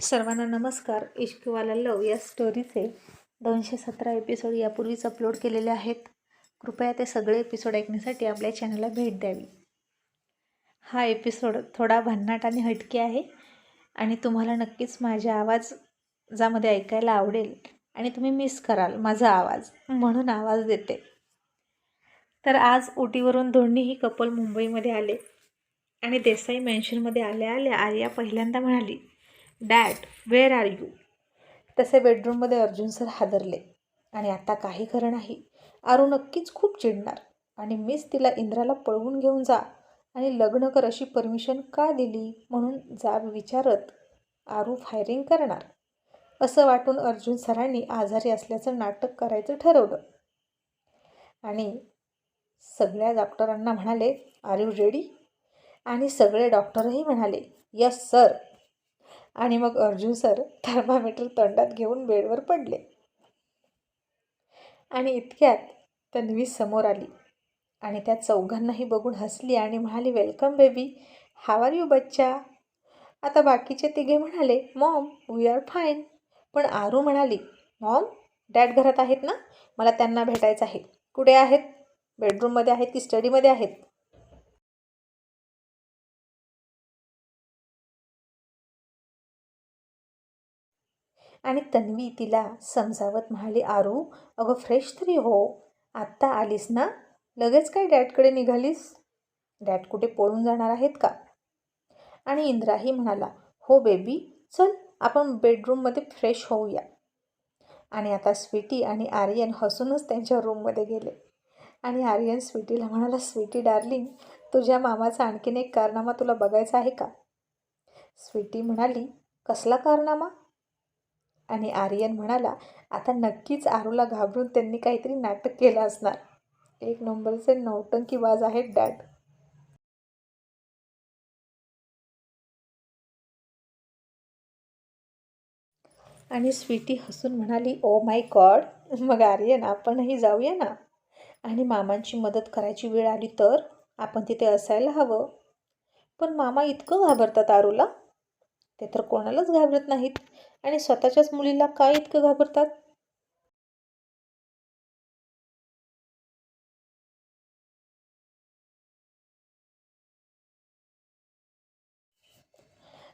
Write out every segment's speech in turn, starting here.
सर्वांना नमस्कार. इश्कवाला लव या स्टोरीचे दोनशे सतरा एपिसोड यापूर्वीच अपलोड केलेले आहेत. कृपया ते सगळे एपिसोड ऐकण्यासाठी आपल्या चॅनलला भेट द्यावी. हा एपिसोड थोडा भन्नाट आणि हटके आहे आणि तुम्हाला नक्कीच माझ्या आवाज ऐकायला आवडेल आणि तुम्ही मिस कराल माझा आवाज म्हणून आवाज देते. तर आज उटीवरून दोन्हीही कपल मुंबईमध्ये आले आणि देसाई मेन्शनमध्ये आल्या आल्या आर्या पहिल्यांदा म्हणाली डॅड वेअर आर यू? तसे बेडरूममध्ये अर्जुन सर हादरले आणि आता काही खरं नाही. आरू नक्कीच खूप चिडणार आणि मीच तिला इंद्राला पळवून घेऊन जा आणि लग्न कर अशी परमिशन का दिली म्हणून जाब विचारत आरू फायरिंग करणार. असं वाटून अर्जुन सरांनी आजारी असल्याचं नाटक करायचं ठरवलं. आणि सगळ्या डॉक्टरांना म्हणाले आर यू रेडी? आणि सगळे डॉक्टरही म्हणाले यस सर. आणि मग अर्जुन सर थर्मामीटर तोंडात घेऊन बेडवर पडले. आणि इतक्यात तन्वी समोर आली आणि त्या चौघांनाही बघून हसली आणि म्हणाली welcome baby how are you बच्चा? आता बाकीचे तिघे म्हणाले मॉम वी आर फाईन पण आरू म्हणाली मॉम डॅड घरात आहेत ना? मला त्यांना भेटायचं आहे. कुठे आहेत? बेडरूममध्ये आहेत की स्टडीमध्ये आहेत? आणि तन्वी तिला समजावत म्हणाली आरू अगं फ्रेश तरी हो. आत्ता आलीस ना? लगेच काय डॅडकडे निघालीस? डॅड कुठे पळून जाणार आहेत का? आणि इंद्राही म्हणाला हो बेबी चल आपण बेडरूममध्ये फ्रेश होऊया. आणि आता स्वीटी आणि आर्यन हसूनच त्यांच्या रूममध्ये गेले. आणि आर्यन स्वीटीला म्हणाला स्वीटी डार्लिंग तुझ्या मामाचा आणखीन एक कारनामा तुला बघायचा आहे का? स्वीटी म्हणाली कसला कारनामा? आणि आर्यन म्हणाला आता नक्कीच आरूला घाबरून त्यांनी काहीतरी नाटक केलं असणार. एक नंबरचे नौटंकीबाज आहेत डॅड. आणि स्वीटी हसून म्हणाली ओ माय गॉड मग आर्यन आपणही जाऊया ना? आणि मामांची मदत करायची वेळ आली तर? आपण तिथे असायला हवं. पण मामा इतकं घाबरतात आरूला? ते तर कोणालाच घाबरत नाहीत. आणि स्वतःच्याच मुलीला काय इतकं घाबरतात?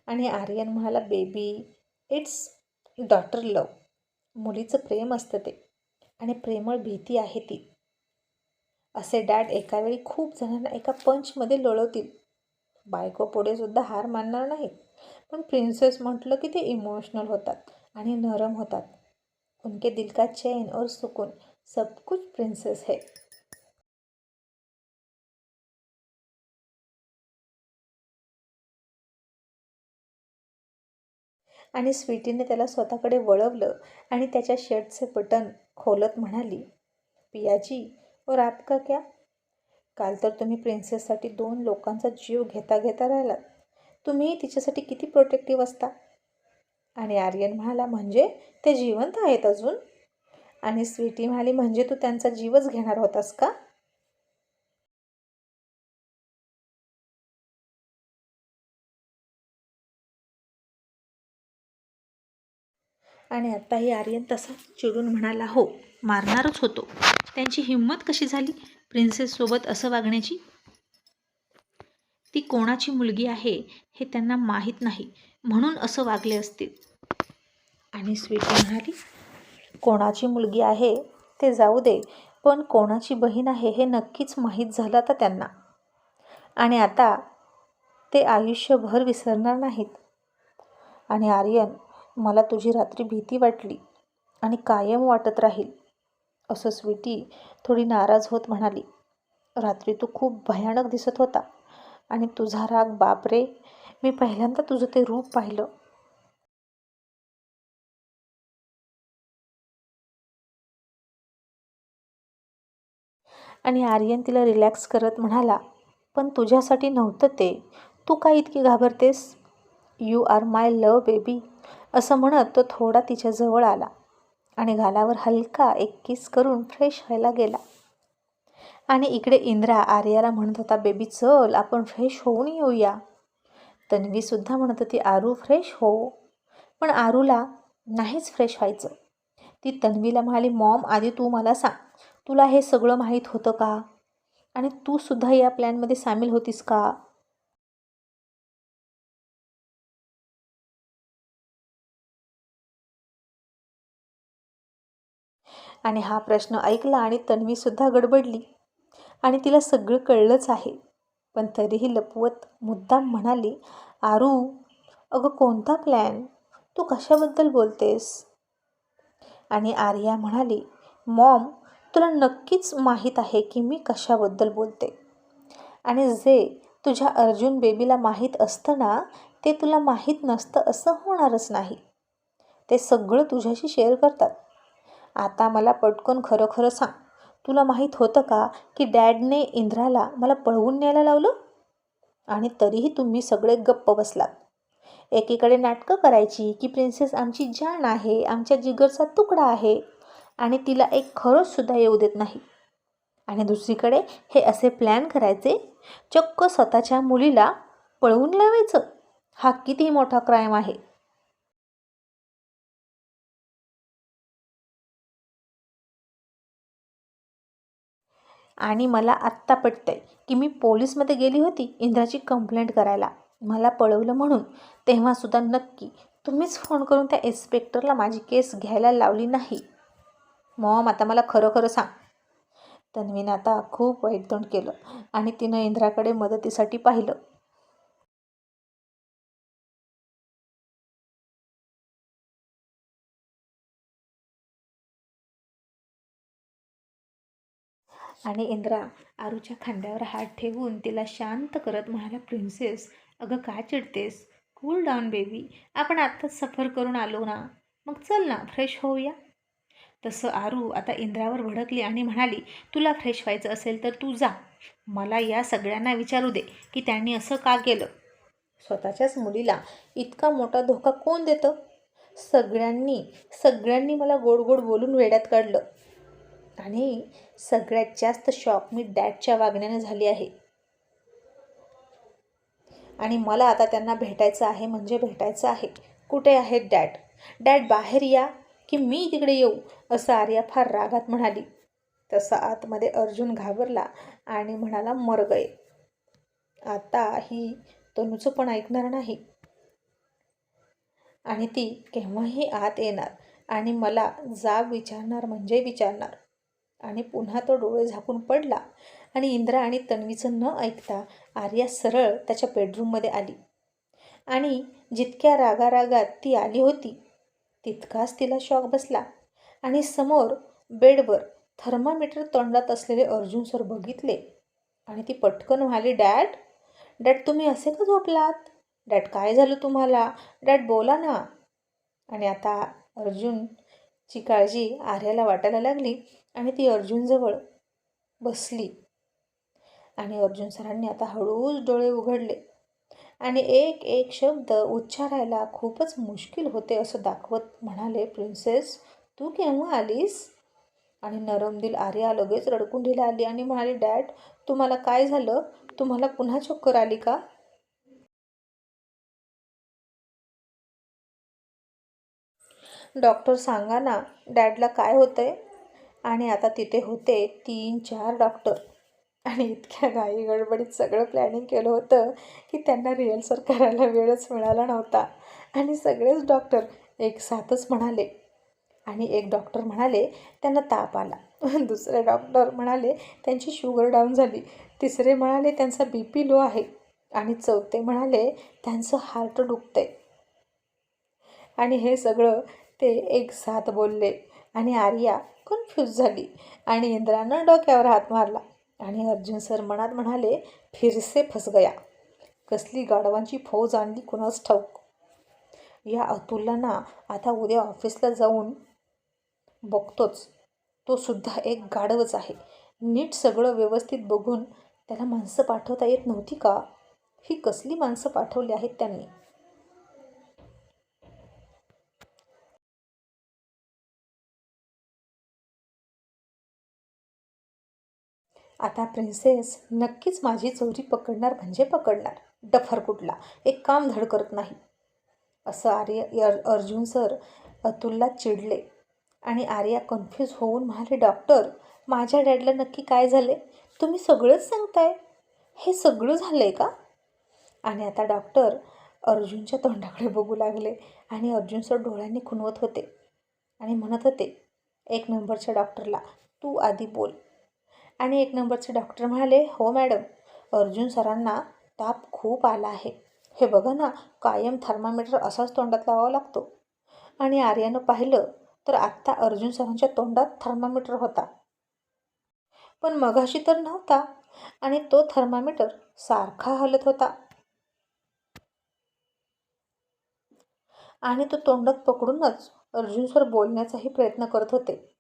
आणि आर्यन म्हणाला बेबी इट्स डॉटर लव मुलीचं प्रेम असतं ते. आणि प्रेमळ भीती आहे ती. असे डॅड एकावेळी खूप जणांना एका पंचमध्ये लोळवतील. बायको पुढे सुद्धा हार मानणार नाहीत पण प्रिन्सेस म्हटलं की ते इमोशनल होतात आणि नरम होतात. उनके दिल का चैन और सुकून सब कुछ प्रिन्सेस है. आणि स्वीटीने त्याला स्वतःकडे वळवलं आणि त्याच्या शर्टचे बटन खोलत म्हणाली पियाजी और आपका क्या? काल तर तुम्ही प्रिन्सेससाठी दोन लोकांचा जीव घेता घेता राहिलात. तुम्ही तिच्यासाठी किती प्रोटेक्टिव्ह असता? आणि आर्यन म्हणाला म्हणजे ते जिवंत आहेत अजून? आणि स्वीटी म्हणाली म्हणजे तू त्यांचा जीवच घेणार होतास का? आणि आत्ताही आर्यन तसा चिडून म्हणाला हो मारणारच होतो. त्यांची हिंमत कशी झाली? प्रिन्सेससोबत असं वागण्याची? ती कोणाची मुलगी आहे हे त्यांना माहीत नाही. म्हणून असं वागले असतील आणि स्वीटी म्हणाली कोणाची मुलगी आहे ते जाऊ दे पण कोणाची बहीण आहे हे नक्कीच माहीत झालं आता त्यांना. आणि आता ते आयुष्यभर विसरणार नाहीत. आणि आर्यन मला तुझी रात्री भीती वाटली आणि कायम वाटत राहील असं स्वीटी थोडी नाराज होत म्हणाली. रात्री तू खूप भयानक दिसत होता. आणि तुझा राग बापरे! मी पहिल्यांदा तुझं ते रूप पाहिलं. आणि आर्यन तिला रिलॅक्स करत म्हणाला पण तुझ्यासाठी नव्हतं ते. तू काय इतकी घाबरतेस? You are my love baby असं म्हणत तो थोडा तिच्याजवळ आला आणि गालावर हलका एक किस करून फ्रेश व्हायला गेला. आणि इकडे इंद्रा आर्याला म्हणत होता बेबी चल आपण फ्रेश होऊन येऊया. तन्वीसुद्धा म्हणत होती आरू फ्रेश हो. पण आरूला नाहीच फ्रेश व्हायचं. ती तन्वीला म्हणाली मॉम आधी तू मला सांग तुला हे सगळं माहीत होतं का? आणि तू सुद्धा या प्लॅनमध्ये सामील होतीस का? आणि हा प्रश्न ऐकला आणि तन्वीसुद्धा गडबडली. आणि तिला सगळं कळलंच आहे. पण तरीही लपवत मुद्दाम म्हणाली आरू अगं कोणता प्लॅन तू कशाबद्दल बोलतेस? आणि आर्या म्हणाली मॉम तुला नक्कीच माहीत आहे की मी कशाबद्दल बोलते. आणि जे तुझ्या अर्जुन बेबीला माहीत असतं ना ते तुला माहीत नसतं असं होणारच नाही. ते सगळं तुझ्याशी शेअर करतात. आता मला पटकन खरं खरं सांग. तुला माहीत होतं का की डॅडने इंद्राला मला पळवून न्यायला लावलं? आणि तरीही तुम्ही सगळे गप्प बसलात. एकीकडे नाटकं करायची की प्रिन्सेस आमची जान आहे आमच्या जिगरचा तुकडा आहे आणि तिला एक खरंचसुद्धा येऊ देत नाही. आणि दुसरीकडे हे असे प्लॅन करायचे चक्क स्वतःच्या मुलीला पळवून लावायचं. हा किती मोठा क्राईम आहे. आणि मला आत्ता पटतंय की मी पोलीसमध्ये गेली होती इंद्राची कंप्लेंट करायला. मला पळवलं म्हणून. तेव्हासुद्धा नक्की तुम्हीच फोन करून त्या इन्स्पेक्टरला माझी केस घ्यायला लावली नाही. मॉम आता मला खरं खरं सांग. तन्वीनं आता खूप वाईट तोंड केलं आणि तिनं इंद्राकडे मदतीसाठी पाहिलं. आणि इंद्रा आरूच्या खांद्यावर हात ठेवून तिला शांत करत म्हणाला प्रिन्सेस अगं का चिडतेस? कूल डाऊन बेबी आपण आत्ताच सफर करून आलो ना. मग चल ना फ्रेश होऊया. तसं आरू आता इंद्रावर भडकली आणि म्हणाली तुला फ्रेश व्हायचं असेल तर तू जा. मला या सगळ्यांना विचारू दे की त्यांनी असं का केलं? स्वतःच्याच मुलीला इतका मोठा धोका कोण देतं? सगळ्यांनी सगळ्यांनी मला गोड गोड बोलून वेड्यात काढलं. आणि सगळ्यात जास्त शॉक मी डॅडच्या वागण्याने झाली आहे. आणि मला आता त्यांना भेटायचं आहे म्हणजे भेटायचं आहे. कुठे आहेत डॅड डॅड बाहेर या की मी तिकडे येऊ? असं आर्या फार रागात म्हणाली. तसा आतमध्ये अर्जुन घाबरला आणि म्हणाला मर गये. आता ही तनूचं पण ऐकणार नाही. आणि ती केव्हाही आत येणार आणि मला जाब विचारणार म्हणजे विचारणार. आणि पुन्हा तो डोळे झाकून पडला आणि इंद्रा आणि तन्वीचं न ऐकता आर्या सरळ त्याच्या बेडरूममध्ये आली. आणि जितक्या रागारागात ती आली होती तितकाच तिला शॉक बसला. आणि समोर बेडवर थर्मामीटर तोंडात असलेले अर्जुन सर बघितले. आणि ती पटकन म्हणाली डॅड डॅड तुम्ही असे का झोपलात? डॅड काय झालं तुम्हाला? डॅड बोला ना. आणि आता अर्जुनची काळजी आर्याला वाटायला लागली. आणि ती अर्जुनजवळ बसली. आणि अर्जुन सरांनी आता हळूच डोळे उघडले. आणि एक एक शब्द उच्चारायला खूपच मुश्किल होते असं दाखवत म्हणाले प्रिन्सेस तू केव्हा आलीस? आणि नरमदिल आर्या लगेच रडकुंडीला आली आणि म्हणाली डॅड तुम्हाला काय झालं? तुम्हाला पुन्हा चक्कर आली का? डॉक्टर सांगा ना डॅडला काय होतंय? आणि आता तिथे होते तीन चार डॉक्टर आणि इतक्या घाई गडबडीत सगळं प्लॅनिंग केलं होतं की त्यांना रिहर्सल करायला वेळच मिळाला नव्हता. आणि सगळेच डॉक्टर एक साथच म्हणाले. आणि एक डॉक्टर म्हणाले त्यांना ताप आला. दुसरे डॉक्टर म्हणाले त्यांची शुगर डाऊन झाली. तिसरे म्हणाले त्यांचा बी पी लो आहे. आणि चौथे म्हणाले त्यांचं हार्ट दुखतंय. आणि हे सगळं ते एक साथ बोलले. आणि आर्या कन्फ्यूज झाली. आणि इंद्रानं डोक्यावर हात मारला. आणि अर्जुन सर मनात म्हणाले फिरसे फस गया कसली गाढवांची फौज आणली कुणास ठाऊक? या अतुलला ना आता उद्या ऑफिसला जाऊन बघतोच. तो सुद्धा एक गाढवच आहे. नीट सगळं व्यवस्थित बघून त्याला माणसं पाठवता येत नव्हती का? ही कसली माणसं पाठवली आहेत त्यांनी? आता प्रिन्सेस नक्कीच माझी चोरी पकडणार म्हणजे पकडणार. डफर कुठला? एक काम धड करत नाही. असं आर्य अर्जुन सर अतुलला चिडले. आणि आर्या कन्फ्यूज होऊन म्हणाले डॉक्टर माझ्या डॅडला नक्की काय झाले तुम्ही सगळंच सांगताय. हे सगळं झालं आहे का? आणि आता डॉक्टर अर्जुनच्या तोंडाकडे बघू लागले आणि अर्जुन सर डोळ्यांनी खुणवत होते आणि म्हणत होते एक नंबरच्या डॉक्टरला तू आधी बोल. आणि एक नंबरचे डॉक्टर म्हणाले हो मॅडम अर्जुन सरांना ताप खूप आला आहे. हे बघा ना कायम थर्मामीटर असाच तोंडात लावावा लागतो. आणि आर्यानं पाहिलं तर आत्ता अर्जुन सरांच्या तोंडात थर्मामीटर होता. पण मगाशी तर नव्हता आणि तो थर्मामीटर सारखा हलत होता. आणि तो तोंडात पकडूनच अर्जुन सर बोलण्याचाही प्रयत्न करत होते.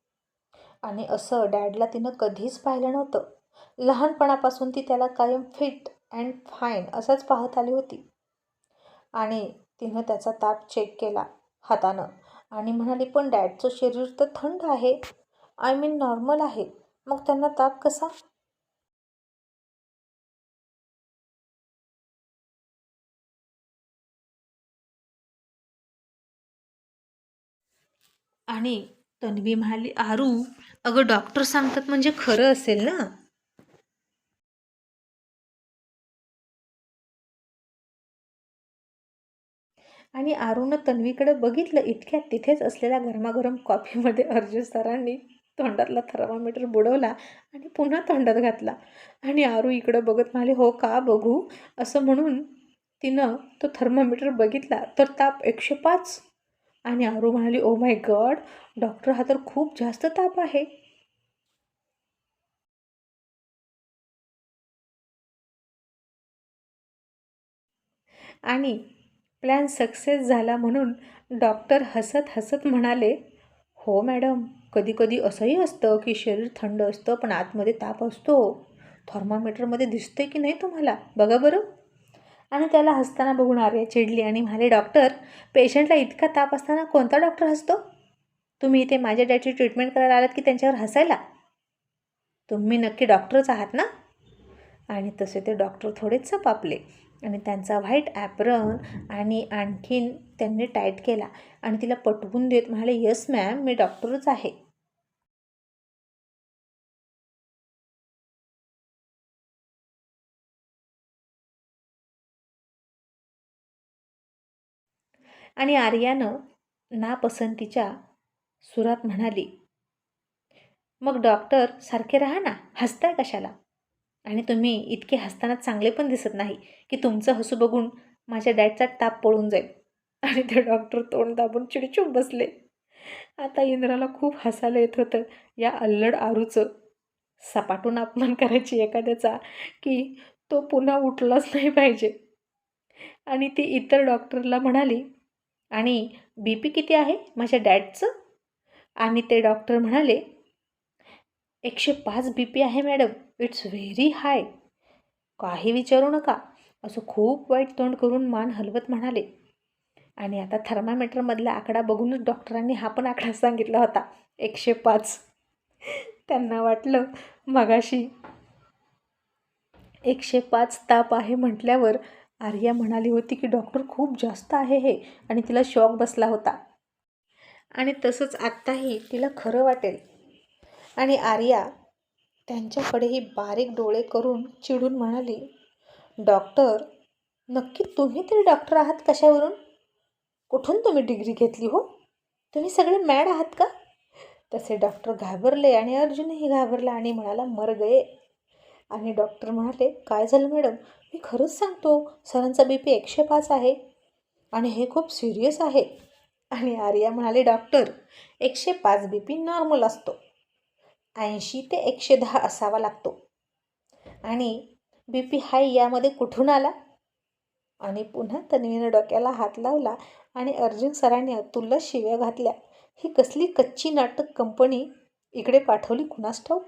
आणि असं डॅडला तिनं कधीच पाहिलं नव्हतं. लहानपणापासून ती त्याला कायम फिट अँड फाईन असंच पाहत आली होती. आणि तिनं त्याचा ताप चेक केला हातानं आणि म्हणाली पण डॅडचं शरीर तर थंड आहे. आय मीन नॉर्मल आहे. मग त्यांना ताप कसा? आणि तन्वी म्हणाली आरू अगं डॉक्टर सांगतात म्हणजे खरं असेल ना? आणि आरूनं तन्वीकडे बघितलं इतक्यात तिथेच असलेल्या गरमागरम कॉफीमध्ये अर्जुन सरांनी तोंडातला थर्मामीटर बुडवला आणि पुन्हा तोंडात घातला. आणि आरू इकडं बघत म्हणाली हो का बघू? असं म्हणून तिनं तो थर्मामीटर बघितला तर ताप एकशे पाच आणि आरू म्हणाली ओ माय गॉड डॉक्टर हा तर खूप जास्त ताप आहे. आणि प्लॅन सक्सेस झाला म्हणून डॉक्टर हसत हसत म्हणाले हो मॅडम कधी कधी असंही असतं की शरीर थंड असतं पण आतमध्ये ताप असतो. थर्मामीटरमध्ये दिसते की नाही तुम्हाला? बघा बरं. आणि त्याला हसताना बघून आर्या चिडली आणि म्हणाले डॉक्टर पेशंटला इतका ताप असताना कोणता डॉक्टर हसतो? तुम्ही इथे माझ्या डॅडची ट्रीटमेंट करायला आलात की त्यांच्यावर हसायला? तुम्ही नक्की डॉक्टरच आहात ना? आणि तसे ते डॉक्टर थोडेच पापले आणि त्यांचा व्हाईट ॲप्रन आणि आणखीन त्यांनी टाईट केला आणि तिला पटवून देत म्हणाले येस मॅम मी डॉक्टरच आहे. आणि आर्यानं नापसंतीच्या सुरात म्हणाली मग डॉक्टर सारखे राहा ना हसताय कशाला? आणि तुम्ही इतके हसताना चांगले पण दिसत नाही की तुमचं हसू बघून माझ्या डॅडचा ताप पळून जाईल. आणि ते डॉक्टर तोंड दाबून चिडचूप बसले. आता इंद्राला खूप हसायला येत होतं या अल्लड आरूचं. सपाटून अपमान करायची एखाद्याचा की तो पुन्हा उठलाच नाही पाहिजे. आणि ती इतर डॉक्टरला म्हणाली आणि बी पी किती आहे? माझ्या डॅडचं? आणि ते डॉक्टर म्हणाले एकशे पाच बी पी आहे मॅडम. It's very high. काही विचारू नका. असं खूप वाईट तोंड करून मान हलवत म्हणाले. आणि आता थर्मामीटरमधला आकडा बघूनच डॉक्टरांनी हा पण आकडा सांगितला होता. एकशे पाच. त्यांना वाटलं मगाशी एकशे पाच ताप आहे म्हटल्यावर आर्या म्हणाली होती की डॉक्टर खूप जास्त आहे हे आणि तिला शॉक बसला होता. आणि तसंच आत्ताही तिला खरं वाटेल. आणि आर्या त्यांच्याकडेही बारीक डोळे करून चिडून म्हणाली डॉक्टर नक्की तुम्ही तरी डॉक्टर आहात कशावरून? कुठून तुम्ही डिग्री घेतली हो? तुम्ही सगळे मॅड आहात का? तसे डॉक्टर घाबरले आणि अर्जुनही घाबरला आणि म्हणाला मर गये. आणि डॉक्टर म्हणाले काय झालं मॅडम? मी खरंच सांगतो सरांचा बी पी एकशे पाच आहे. आणि हे खूप सिरियस आहे. आणि आर्या म्हणाले डॉक्टर एकशे पाच बी पी नॉर्मल असतो. ऐंशी ते एकशे दहा असावा लागतो. आणि बी पी हाय यामध्ये कुठून आला? आणि पुन्हा तन्वीनं डोक्याला हात लावला आणि अर्जुन सरांनी अतुलला शिव्या घातल्या. ही कसली कच्ची नाटक कंपनी इकडे पाठवली कुणास ठाऊक?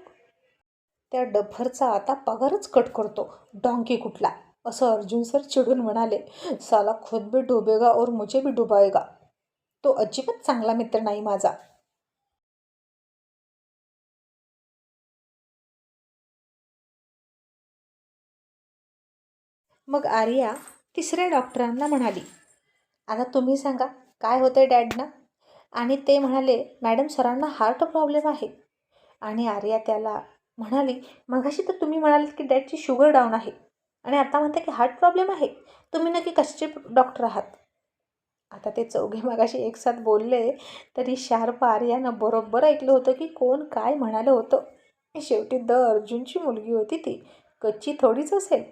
त्या डफरचा आता पगारच कट करतो डॉंकी कुठला? असं अर्जुन सर चिडून म्हणाले साला खुद भी डुबेगा और मुझे भी डुबाएगा. तो अजिबात चांगला मित्र नाही माझा. मग आर्या तिसऱ्या डॉक्टरांना म्हणाली आता तुम्ही सांगा काय होतं आहे डॅडना? आणि ते म्हणाले मॅडम सरांना हार्ट प्रॉब्लेम आहे. आणि आर्या त्याला म्हणाली मगाशी तर तुम्ही म्हणालात की डॅडची शुगर डाऊन आहे आणि आता म्हणता की हार्ट प्रॉब्लेम आहे. तुम्ही नक्की कशाचे डॉक्टर आहात? आता ते चौघे मगाशी एकसाथ बोलले तरी शार्प आर्यानं बरोबर ऐकलं होतं की कोण काय म्हणालं होतं. शेवटी द अर्जुनची मुलगी होती ती. कच्ची थोडीच असेल.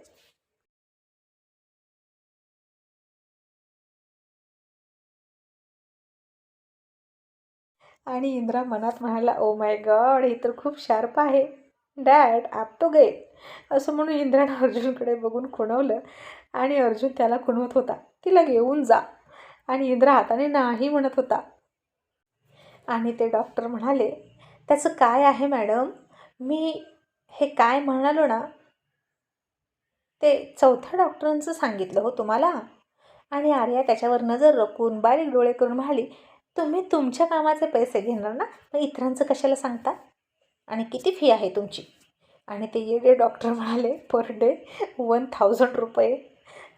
आणि इंद्रा मनात म्हणाला ओ माय गॉड हे तर खूप शार्प आहे. डॅड आप तो गे असं म्हणून इंद्रानं अर्जुनकडे बघून खुणवलं आणि अर्जुन त्याला खुणवत होता तिला घेऊन जा. आणि इंद्रा हाताने नाही म्हणत होता. आणि ते डॉक्टर म्हणाले त्याचं काय आहे मॅडम? मी हे काय म्हणालो ना? ते चौथ्या डॉक्टरांचं सांगितलं हो तुम्हाला. आणि आर्या त्याच्यावर नजर रखून बारीक डोळे करून म्हणाली तुम्ही तुमच्या कामाचे पैसे घेणार ना? मग इतरांचं कशाला सांगता? आणि किती फी आहे तुमची? आणि ते येडे डॉक्टर म्हणाले पर डे वन थाउजंड रुपये.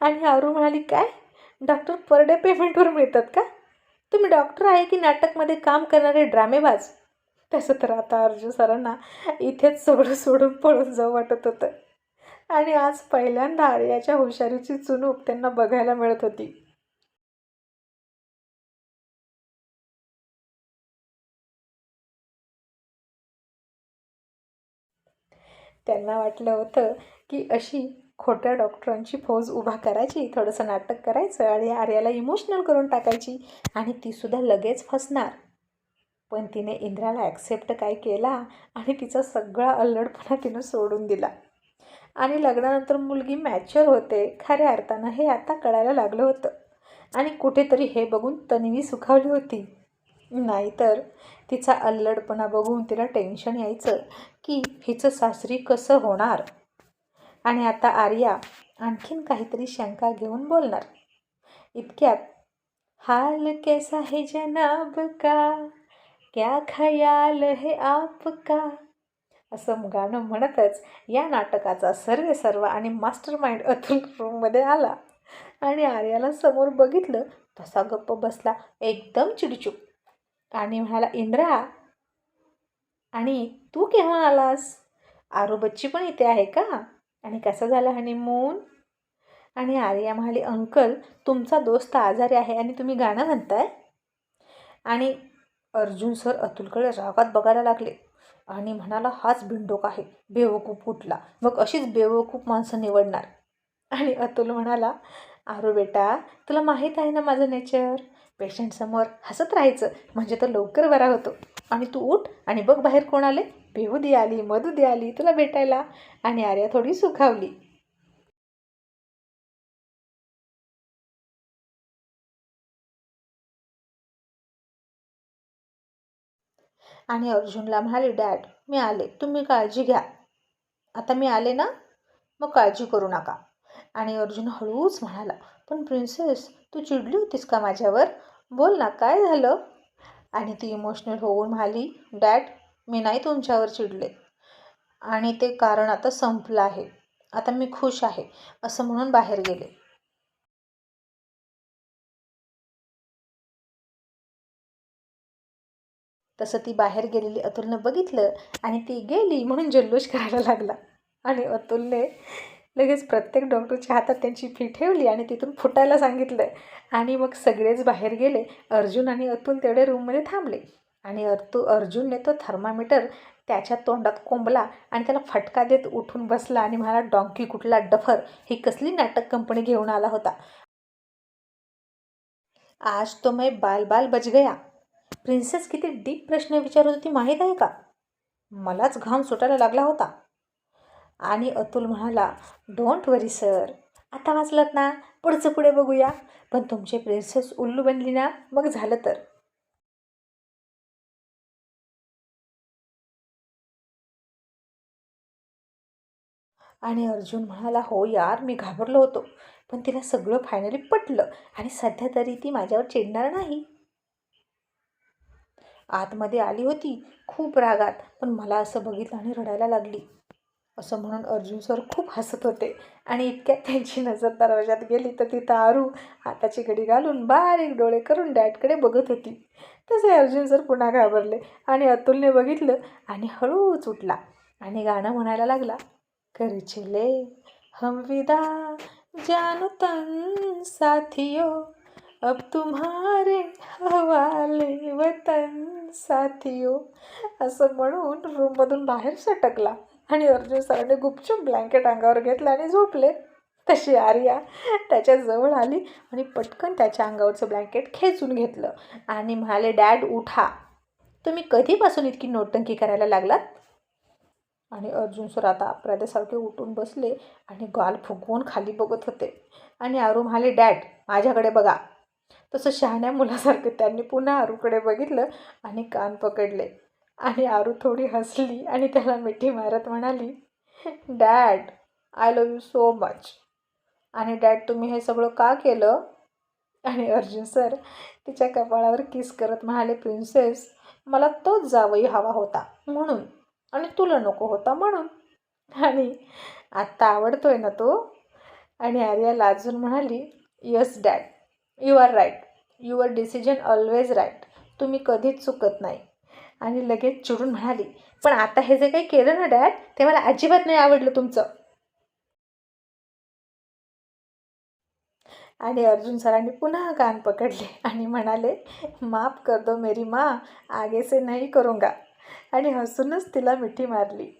आणि आरू म्हणाली काय? डॉक्टर पर डे पेमेंटवर मिळतात का? तुम्ही डॉक्टर आहे की नाटकमध्ये काम करणारे ड्रामेबाज? तसं तर आता अर्जुन सरांना इथेच सगळं सोडून पळून जाऊ वाटत होतं. आणि आज पहिल्यांदा आर्याच्या हुशारीची चुनूक त्यांना बघायला मिळत होती. त्यांना वाटलं होतं की अशी खोट्या डॉक्टरांची फौज उभा करायची थोडंसं नाटक करायचं आणि आर्याला इमोशनल करून टाकायची आणि तीसुद्धा लगेच फसणार. पण तिने इंद्राला ॲक्सेप्ट काय केला आणि तिचा सगळा अल्लडपणा तिनं सोडून दिला. आणि लग्नानंतर मुलगी मॅच्युअर होते खऱ्या अर्थानं हे आता कळायला लागलं होतं. आणि कुठेतरी हे बघून तन्वी सुखावली होती. नाहीतर तिचा अल्लडपणा बघून तिला टेन्शन यायचं की हिचं सासरी कसं होणार? आणि आता आर्या आणखीन काहीतरी शंका घेऊन बोलणार. इतक्यात हाल कैसा है जनाब का? क्या खयाल है आपका? असं गाणं म्हणतच या नाटकाचा सर्वे सर्व आणि मास्टर माइंड अतुल रूममध्ये आला. आणि आर्याला समोर बघितलं तसा गप्प बसला एकदम चिडचूक आणि म्हणाला इंद्रा आणि तू केव्हा आलास? आरोबच्ची पण इथे आहे का? आणि कसा झाला हनीमून आणि आर्या म्हणाली अंकल तुमचा दोस्त आजारी आहे आणि तुम्ही गाणं म्हणताय? आणि अर्जुन सर अतुलकडे रागात बघायला लागले. आणि म्हणाला हाच भिंडोक आहे. बेवकूप कुठला मग अशीच बेवकूफ माणसं निवडणार. आणि अतुल म्हणाला आरो बेटा तुला माहीत आहे ना माझं नेचर पेशंटसमोर हसत राहायचं. म्हणजे तो लवकर बरा होतो. आणि तू उठ आणि बघ बाहेर कोण आले बेहुदी आली मधुदी आली तुला भेटायला. आणि आर्या थोडी सुखावली. आणि अर्जुनला म्हणाले डॅड मी आले. तुम्ही काळजी घ्या. आता मी आले ना मग काळजी करू नका. आणि अर्जुन हळूच म्हणाला पण प्रिन्सेस तू चिडली होतीस का माझ्यावर? बोल ना काय झालं? आणि ती इमोशनल होऊन म्हणाली डॅड मी नाही तुमच्यावर चिडले. आणि ते कारण आता संपलं आहे. आता मी खुश आहे असं म्हणून बाहेर गेले. तसं ती बाहेर गेलेली अतुलनं बघितलं आणि ती गेली म्हणून जल्लोष करायला लागला. आणि अतुलने लगेच प्रत्येक डॉक्टरच्या हातात त्यांची फी ठेवली आणि तिथून फुटायला सांगितलं. आणि मग सगळेच बाहेर गेले. अर्जुन आणि अतुल तेवढे रूममध्ये थांबले. आणि अर्तु अर्जुनने तो थर्मामीटर त्याच्या तोंडात कोंबला आणि त्याला फटका देत उठून बसला आणि म्हणाला डॉंकी कुठला डफर? ही कसली नाटक कंपनी घेऊन आला होता. आज तो मै बाल बाल बच गया. प्रिन्सेस किती डीप प्रश्न विचारत होती माहीत आहे का? मलाच घाम सुटायला लागला होता. आणि अतुल म्हणाला डोंट वरी सर आता वाचलात ना? पुढचं पुढे बघूया. पण तुमचे प्रिन्सेस उल्लू बनली ना? मग झालं तर. आणि अर्जुन म्हणाला हो यार मी घाबरलो होतो. पण तिला सगळं फायनली पटलं आणि सध्या तरी ती माझ्यावर चिडणार नाही. आतमध्ये आली होती खूप रागात पण मला असं बघितलं आणि रडायला लागली. असं म्हणून अर्जुन सर खूप हसत होते. आणि इतक्यात त्यांची नजर दरवाजात गेली तर तिथं आरू हाताची घडी घालून बारीक डोळे करून डॅडकडे बघत होती. तसे अर्जुन सर पुन्हा घाबरले आणि अतुलने बघितलं आणि हळूच उठला आणि गाणं म्हणायला लागला करचिले हम विदा जानो तन साथियो अब तुम्हारे हवाले वतन साथियो असं म्हणून रूममधून बाहेर सटकला. आणि अर्जुन सरांनी गुपचूप ब्लँकेट अंगावर घेतलं आणि झोपले. तशी आर्या त्याच्याजवळ आली आणि पटकन त्याच्या अंगावरचं ब्लँकेट खेचून घेतलं. आणि म्हणाले डॅड उठा. तुम्ही कधीपासून इतकी नोटंकी करायला लागलात? आणि अर्जुन सर आता अपराध्यासारखे उठून बसले आणि गाल फुगवून खाली बघत होते. आणि आरू म्हणाले डॅड माझ्याकडे बघा. तसं शहाण्या मुलासारखं त्यांनी पुन्हा आरूकडे बघितलं आणि कान पकडले. आणि आरू थोडी हसली आणि त्याला मिठी मारत म्हणाली dad I love you so much आणि डॅड तुम्ही हे सगळं का केलं? आणि अर्जुन सर तिच्या कपाळावर किस करत म्हणाले प्रिन्सेस मला तोच जावई हवा होता म्हणून आणि तुला नको होता म्हणून. आणि आत्ता आवडतोय ना तो? आणि आर्या लाजून म्हणाली yes dad you are right your decision always right तुम्ही कधीच चुकत नाही. आणि लगेच चिडून म्हणाली पण आता हे जे काही केलं ना डॅड ते मला अजिबात नाही आवडलं तुमचं. आणि अर्जुन सरांनी पुन्हा कान पकडले आणि म्हणाले माफ कर दो मेरी माँ आगे से नाही करूंगा. आणि हसूनच तिला मिठी मारली.